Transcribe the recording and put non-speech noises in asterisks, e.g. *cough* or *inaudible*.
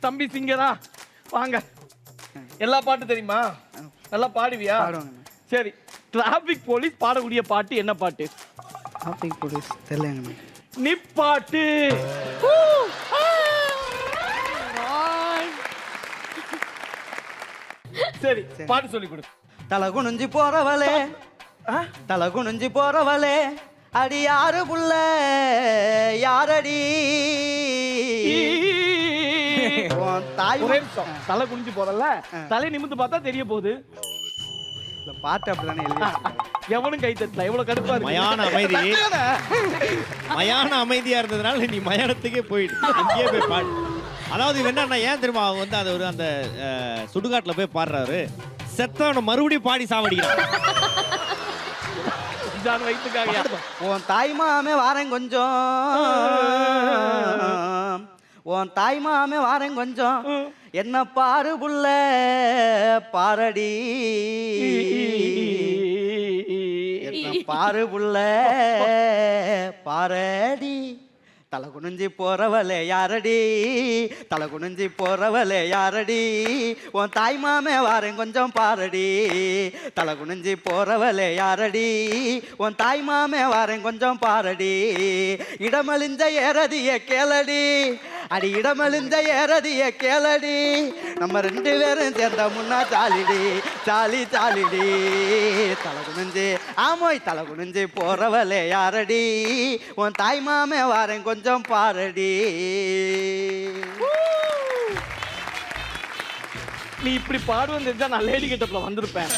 தம்பி சிங்கரா வாங்க. எல்லா பாட்டும் தெரியுமா? நல்லா பாடுவியா? சரி. டிராபிக் போலீஸ் பாடக்கூடிய பாட்டு என்ன பாட்டு? டாபிக் போலீஸ் தெரியலங்கண்ணா நிப்பாட்டு. சரி பாட்டு சொல்லி கொடு. தலை குனிஞ்சு போறவளே. ஆ? தலை குனிஞ்சு போறவளே. அடி யாரு புள்ள? யாரடி? *laughs* தாய் ஒரே நிமிஷம். தலை குனிஞ்சு போறல தலை நிமிந்து பார்த்தா தெரிய போகுது. பாட்டு அப்படிதானே. எவனும் கை தட்டல. எவ்வளவு கடுப்பா இருக்கு. மயான அமைதி. மயான அமைதியா இருந்ததுனால நீ மயானத்துக்கே போயிடு. அங்கேயே போய் பாடு. அதாவது இவன் என்னன்னா ஏன் தெரியுமா? அவங்க வந்து அது ஒரு அந்த சுடுகாட்டுல போய் பாடுறாரு. செத்தவனை மறுபடியும் பாடி சாவடிக்கிறான். உன் தாய் மாமே வாரேன் கொஞ்சம். உன் தாய் மாமே வாரேன் கொஞ்சம். என்ன பாரு புள்ள பாரடி. என்ன பாரு புள்ள பாரடி. தலை குனிஞ்சி போறவளே யாரடி? தலை குனிஞ்சி போறவளே யாரடி? உன் தாய் மாமே வாரேன் கொஞ்சம் பாரடி. தலை குனிஞ்சி போறவளே யாரடி? உன் தாய் மாமே வாரேன் கொஞ்சம் பாரடி. இடமளிஞ்ச ஏறதிய கேளடி. அடி இடமலிஞ்ச ஏறதிய கேளடி. நம்ம ரெண்டு பேரும் சேர்ந்த முன்னா ஜாலிடி ஜாலி ஜாலிடி. தலை குனிஞ்சு ஆமோய் தலை குனிஞ்சு போறவளே யாரடி? உன் தாய் மாமே வாரேன் கொஞ்சம் பாரடி. நீ இப்படி பாடுவது தெரிஞ்சா நான் லேடி கிட்ட வந்திருப்பேன்.